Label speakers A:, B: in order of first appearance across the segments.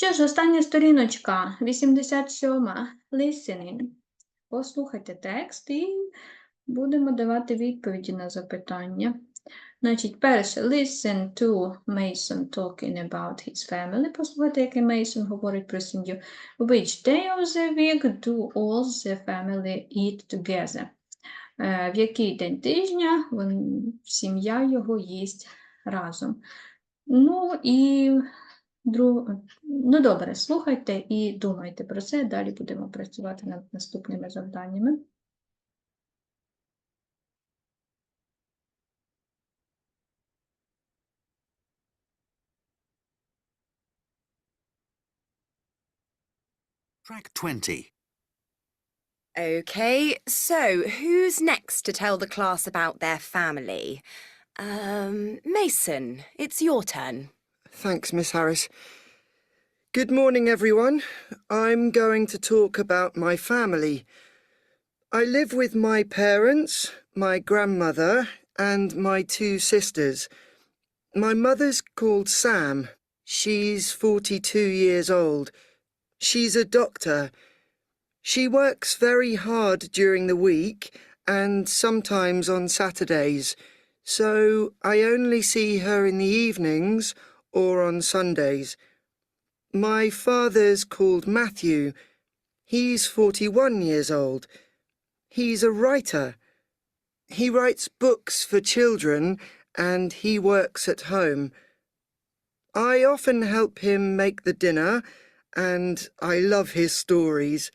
A: Що ж, остання сторіночка, 87. Listening. Послухайте текст і будемо давати відповіді на запитання. Значить, перше, listen to Mason talking about his family. Послухайте, який Мейсон говорить про сім'ю. Which day of the week do all the family eat together? Е, В який день тижня сім'я його їсть разом. Ну і друг... ну добре, слухайте і думайте про це. Далі будемо працювати над наступними завданнями.
B: Track 20.
C: Okay, so who's next to tell the class about their family? Um, Mason, it's your turn.
D: Thanks, Miss Harris. Good morning, everyone. I'm going to talk about my family. I live with my parents, my grandmother, and my two sisters. My mother's called Sam. She's 42 years old. She's a doctor. She works very hard during the week and sometimes on Saturdays, so I only see her in the evenings or on Sundays. My father's called Matthew. He's 41 years old. He's a writer. He writes books for children and he works at home. I often help him make the dinner and I love his stories.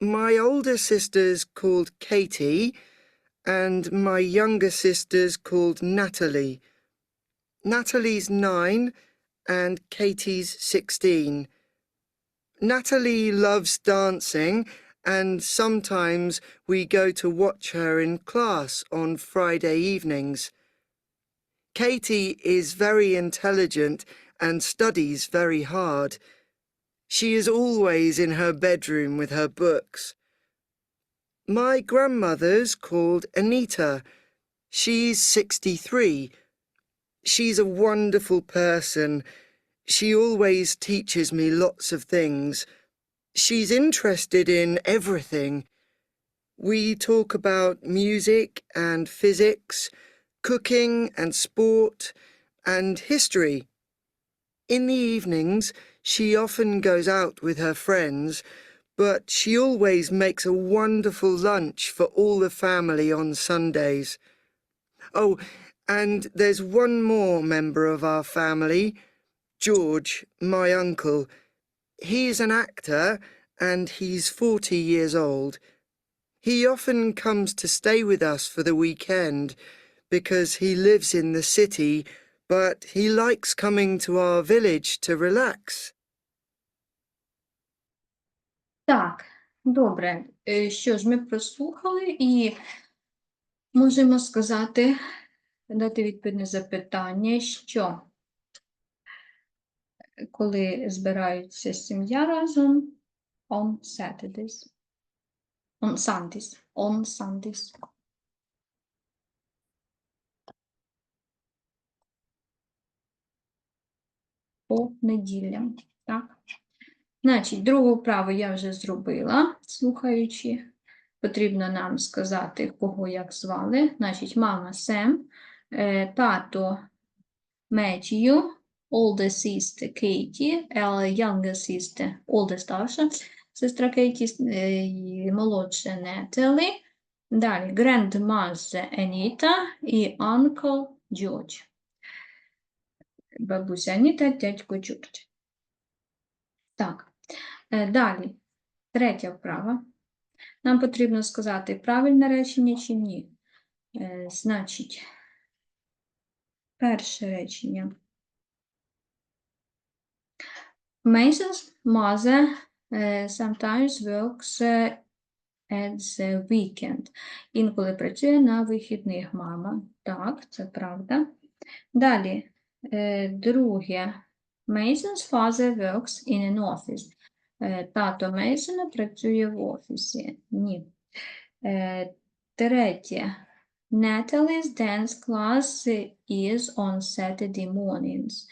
D: My older sister's called Katie and my younger sister's called Natalie. Natalie's nine and Katie's 16. Natalie loves dancing and sometimes we go to watch her in class on Friday evenings. Katie is very intelligent and studies very hard. She is always in her bedroom with her books. My grandmother's called Anita. She's 63. She's a wonderful person. She always teaches me lots of things. She's interested in everything. We talk about music and physics, cooking and sport, and history. In the evenings, she often goes out with her friends, but she always makes a wonderful lunch for all the family on Sundays. Oh, and there's one more member of our family, George, my uncle. He's an actor and he's 40 years old. He often comes to stay with us for the weekend because he lives in the city, but he likes coming to our village to relax.
A: Так, добре. Е, Що ж, ми прослухали і можемо сказати, дати відповідне запитання, що коли збираються сім'я разом on Saturdays, on Sundays, on Sundays. По неділям, так? Значить, другу вправу я вже зробила, слухаючи. Потрібно нам сказати, кого як звали. Значить, мама Сем, тато Меттію, older sister Кейті, younger sister, older старша, сестра Кейті, е, молодша Нетелі. Далі grandmother Аніта і uncle Джордж. Бабуся Аніта, дядько Джордж. Так, е, далі. Третя вправа. Нам потрібно сказати, правильне речення чи ні. Е, Значить, перше речення. Mason's mother е, sometimes works е, at the weekend. Інколи працює на вихідних мама. Так, це правда. Далі, е, друге. Mason's father works in an office. Тато Мейсона працює в офісі. Ні. Третє. Natalie's dance class is on Saturday mornings.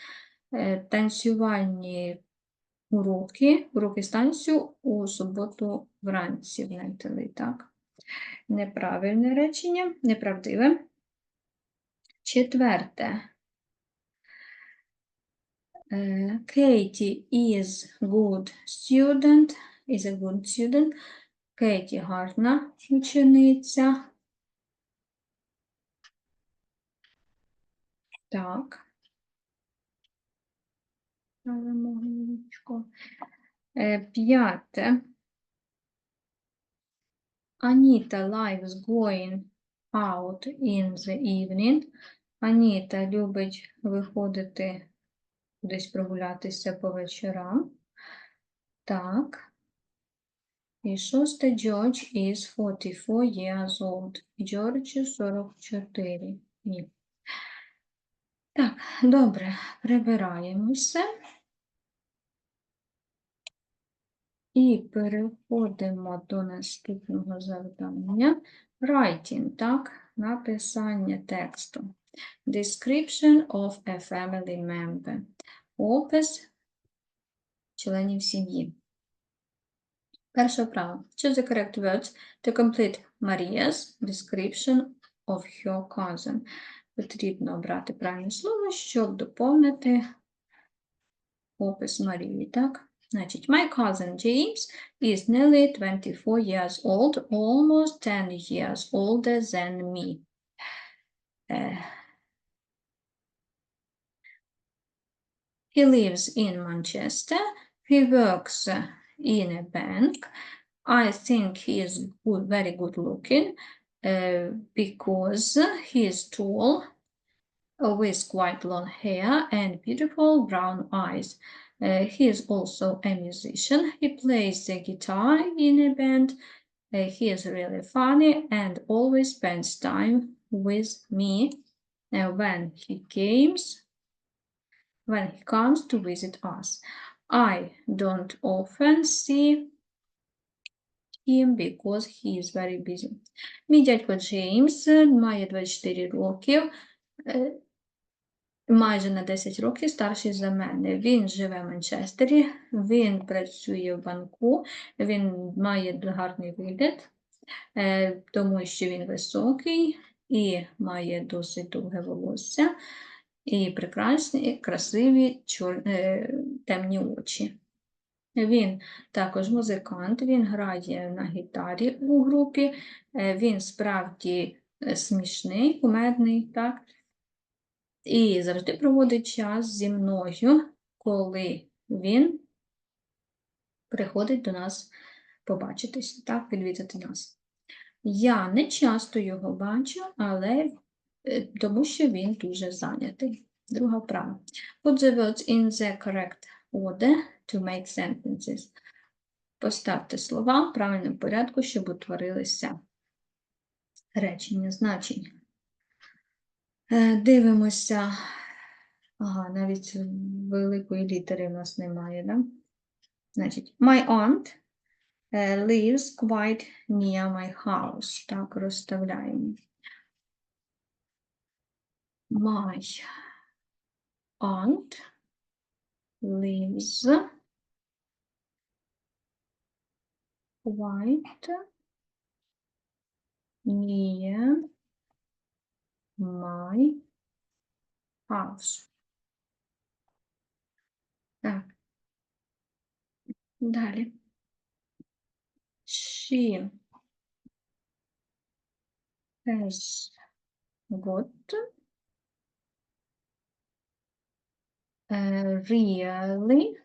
A: Е, Танцювальні уроки, уроки станцію у суботу вранці в внесли, так? Неправильне речення, неправдиве. Четверте. Е, Katie is good student, is a good student. Кеті гарна учениця. Так. Ставимо галочку. Е, П'яте. Аніта likes going out in the evening. Аніта любить виходити кудись прогулятися по вечорам. Так. І шосте, George is 44 years old. George 44. Ні. Так, добре, прибираємося. І переходимо до наступного завдання. Writing, так, написання тексту. Description of a family member. Опис членів сім'ї. Перше право. Choose the correct words to complete Maria's description of her cousin. Потрібно обрати правильне слово, щоб доповнити опис Марії, так? Значить, my cousin James is nearly 24 years old, almost 10 years older than me. Е, He lives in Manchester. He works uh, in a bank. I think he is good, very good looking uh, because he is tall, with quite long hair and beautiful brown eyes. Uh, he is also a musician. He plays the guitar in a band. Uh, he is really funny and always spends time with me uh, when he comes when he comes to visit us. I don't often see him because he is very busy. Мій дядько Джеймс е, має 24 років, е, майже на 10 років старший за мене. Він живе в Манчестері, він працює в банку, він має гарний вигляд, е, тому що він високий і має досить довге волосся і прекрасні, красиві чор... темні очі. Він також музикант, він грає на гітарі у групі, е, він справді е, смішний, кумедний, так? І завжди проводить час зі мною, коли він приходить до нас побачитися, так, відвідати нас. Я не часто його бачу, але е, тому що він дуже зайнятий. Друга вправа. Put the words in the correct order to make sentences. Поставте слова в правильному порядку, щоб утворилися речення, значення. Е, Дивимося. Ага, навіть великої літери в нас немає, да? Значить, my aunt е, lives quite near my house. Так, розставляємо. My aunt lives quite near my house. Так. Далі. She has got really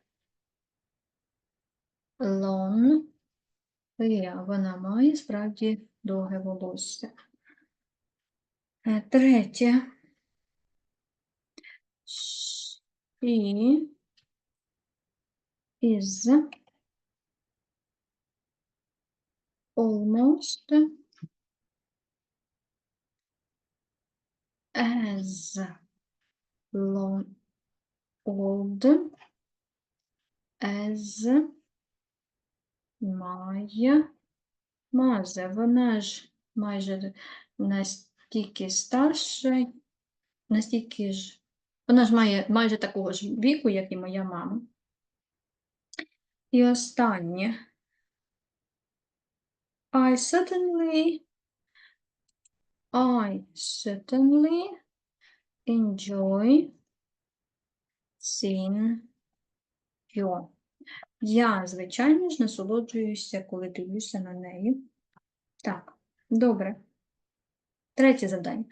A: long hair. Вона має справді довге волосся. Е, Третє. She is almost as long old as my mother. Вона ж майже настільки старша, настільки ж, вона ж має майже такого ж віку, як і моя мама. І останнє. I certainly, I certainly enjoy seeing you. Я, звичайно ж, насолоджуюся, коли дивлюся на неї. Так, добре. Третє завдання.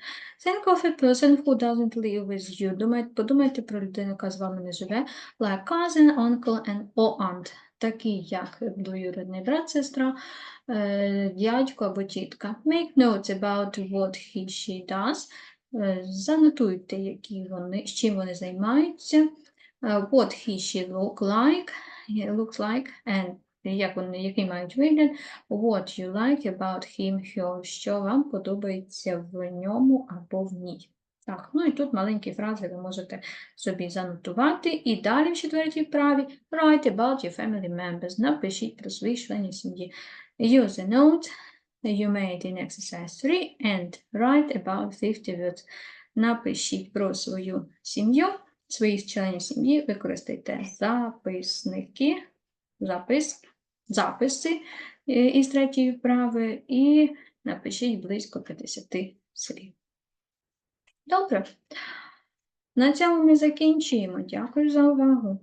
A: Think of a person who doesn't live with you. Думайте, подумайте про людину, яка з вами не живе. Like cousin, uncle and or aunt. Такі, як двоюрідний брат, сестра, е, дядько або тітка. Make notes about what he, she does. Е, Занотуйте, які вони, з чим вони займаються. Е, What he, she look like, looks like, and як вони, який мають вигляд. What you like about him, her, що вам подобається в ньому або в ній. Так, ну і тут маленькі фрази ви можете собі занотувати. І далі в четвертій вправі write about your family members. Напишіть про своїх членів сім'ї. Use a note you made in exercise 3 and write about 50 words. Напишіть про свою сім'ю, своїх членів сім'ї, використайте записники, запис, записи е, із третьої вправи і напишіть близько 50 слів. Добре. На цьому ми закінчуємо. Дякую за увагу.